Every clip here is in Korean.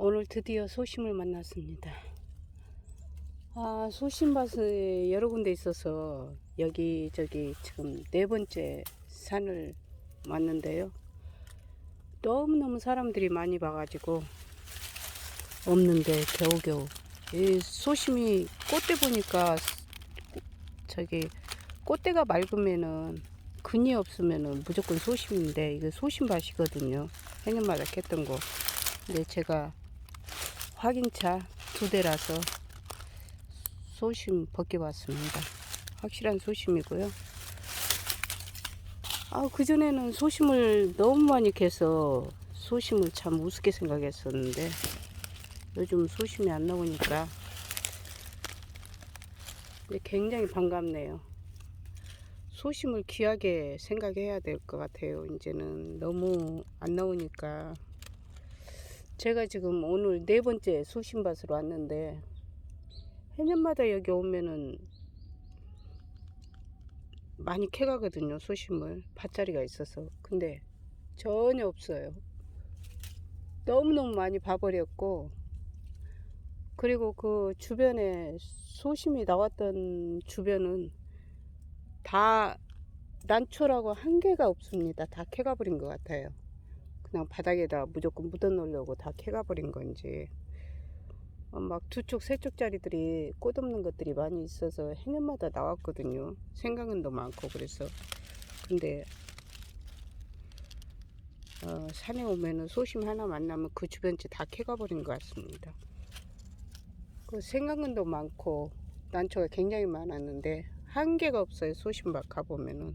오늘 드디어 소심을 만났습니다. 아, 소심밭에 여러 군데 있어서 여기 저기 지금 네 번째 산을 왔는데요. 너무너무 사람들이 많이 봐가지고 없는데 겨우겨우 이 소심이 꽃대 보니까 저기 꽃대가 맑으면은 근이 없으면은 무조건 소심인데 이거 소심밭이거든요. 해년마다 캤던 거. 근데 제가 확인차 두 대라서 소심 벗겨봤습니다. 확실한 소심이고요. 아, 그전에는 소심을 너무 많이 캐서 소심을 참 우습게 생각했었는데 요즘 소심이 안 나오니까 굉장히 반갑네요. 소심을 귀하게 생각해야 될 것 같아요. 이제는 너무 안 나오니까 제가 지금 오늘 네 번째 소심밭으로 왔는데 해년마다 여기 오면은 많이 캐가거든요 소심을. 밭자리가 있어서. 근데 전혀 없어요. 너무너무 많이 봐버렸고 그리고 그 주변에 소심이 나왔던 주변은 다 난초라고 한 개가 없습니다. 다 캐가버린 것 같아요 그냥 바닥에다 무조건 묻어 놓으려고 다 캐가 버린 건지 어, 막두 쪽, 세 쪽짜리들이 꽃 없는 것들이 많이 있어서 해년마다 나왔거든요. 생강은도 많고 그래서 근데 어, 산에 오면은 소심 하나 만나면 그 주변지 다 캐가 버린 것 같습니다. 그 생강은도 많고 난초가 굉장히 많았는데 한 개가 없어요. 소심밭 가보면은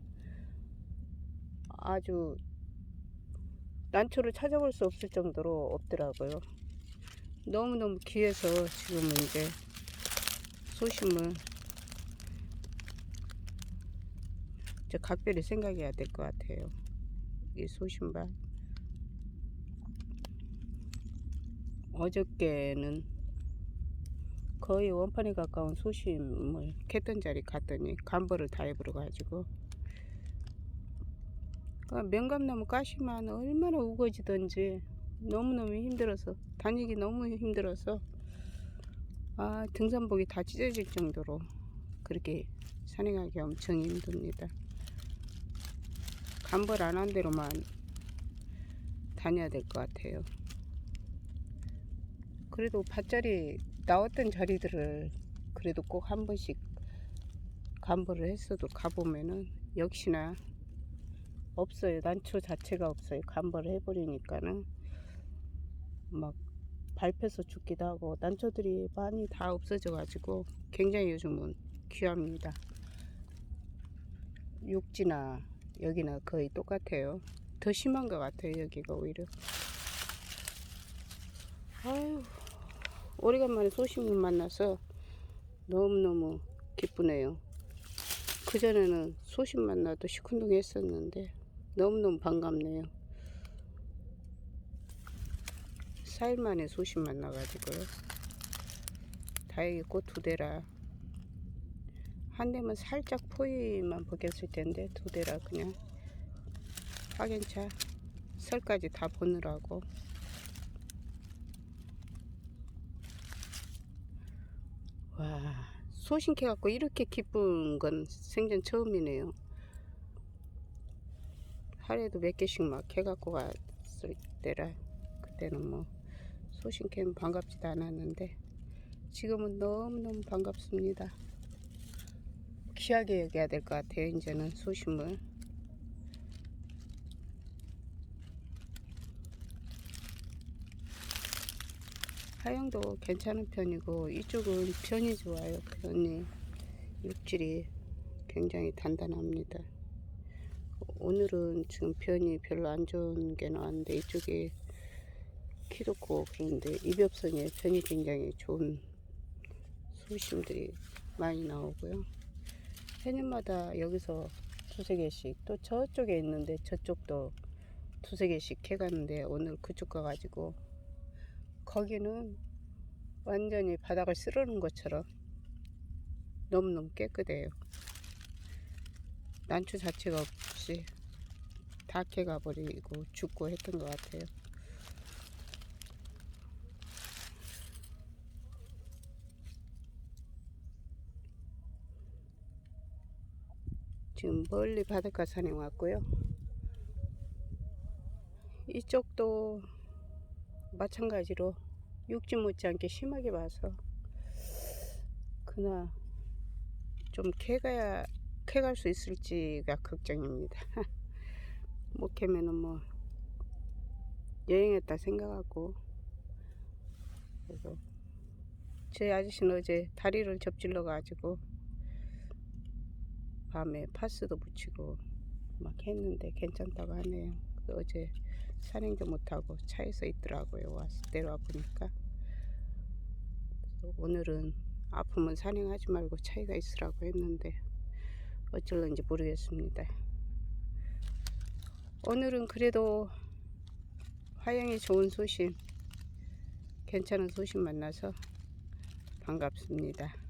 아주 난초를 찾아볼 수 없을 정도로 없더라고요. 너무너무 귀해서 지금은 이제 소심을 이제 각별히 생각해야 될 것 같아요. 이 소심밭. 어저께는 거의 원판에 가까운 소심을 캤던 자리 갔더니 간벌을 다 해버려 가지고 명감나무 가시만 얼마나 우거지던지 너무너무 힘들어서 다니기 너무 힘들어서 아 등산복이 다 찢어질 정도로 그렇게 산행하기 엄청 힘듭니다. 간벌 안 한 대로만 다녀야 될 것 같아요. 그래도 밭자리 나왔던 자리들을 그래도 꼭 한 번씩 간벌을 했어도 가보면은 역시나 없어요. 난초 자체가 없어요. 간벌을 해버리니까는. 막 밟혀서 죽기도 하고 난초들이 많이 다 없어져 가지고 굉장히 요즘은 귀합니다. 육지나 여기나 거의 똑같아요. 더 심한 것 같아요 여기가 오히려. 아유 오래간만에 소심을 만나서 너무너무 기쁘네요. 그전에는 소심 만나도 시큰둥 했었는데 너무너무 반갑네요 4일 만에 소심 만나가지고요. 다행히 꽃 두 대라. 한 대만 살짝 포위만 벗겼을 텐데 두 대라 그냥 확인차 설까지 다 보느라고 와 소심캐 갖고 이렇게 기쁜 건 생전 처음이네요. 하루에도 몇 개씩 막 해갖고 갔을 때라 그때는 뭐 소신캠 반갑지도 않았는데 지금은 너무너무 반갑습니다. 귀하게 여겨야 될 것 같아요. 이제는 소심을. 하영도 괜찮은 편이고 이쪽은 편이 좋아요. 편이 육질이 굉장히 단단합니다. 오늘은 지금 편이 별로 안 좋은 게 나왔는데 이쪽이 키도 고 그런데 입엽선에 편이 굉장히 좋은 수심들이 많이 나오고요. 해년마다 여기서 두세 개씩 또 저쪽에 있는데 저쪽도 두세 개씩 해가는데 오늘 그쪽 가가지고 거기는 완전히 바닥을 쓸어놓은 것처럼 너무너무 깨끗해요. 난초 자체가 없이 다 캐가 버리고 죽고 했던 것 같아요. 지금 멀리 바닷가 산에 왔고요. 이쪽도 마찬가지로 육지 못지않게 심하게 와서 그나 좀 캐가야 캐갈 수 있을지가 걱정입니다. 못 캐면은 뭐 여행했다 생각하고 그리고 제 아저씨는 어제 다리를 접질러 가지고 밤에 파스도 붙이고 막 했는데 괜찮다고 하네요. 그 어제 산행도 못하고 차에서 있더라고요. 와서 내려와 보니까 그래서 오늘은 아프면 산행하지 말고 차이가 있으라고 했는데 어쩔런지 모르겠습니다. 오늘은 그래도 화양이 좋은 소식, 괜찮은 소식 만나서 반갑습니다.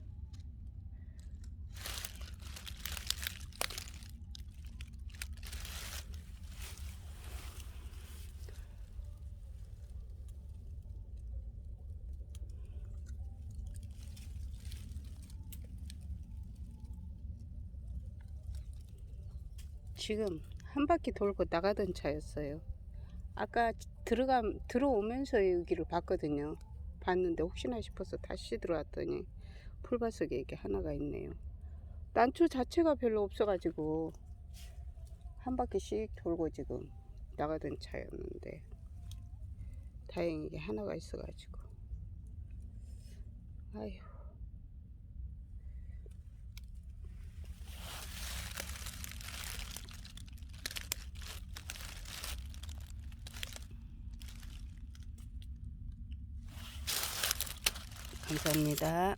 지금 한 바퀴 돌고 나가던 차였어요. 아까 들어가 들어오면서 여기를 봤거든요. 봤는데 혹시나 싶어서 다시 들어왔더니 풀밭속에 이게 하나가 있네요. 난초 자체가 별로 없어가지고 한 바퀴씩 돌고 지금 나가던 차였는데 다행히 이게 하나가 있어가지고 아휴 감사합니다.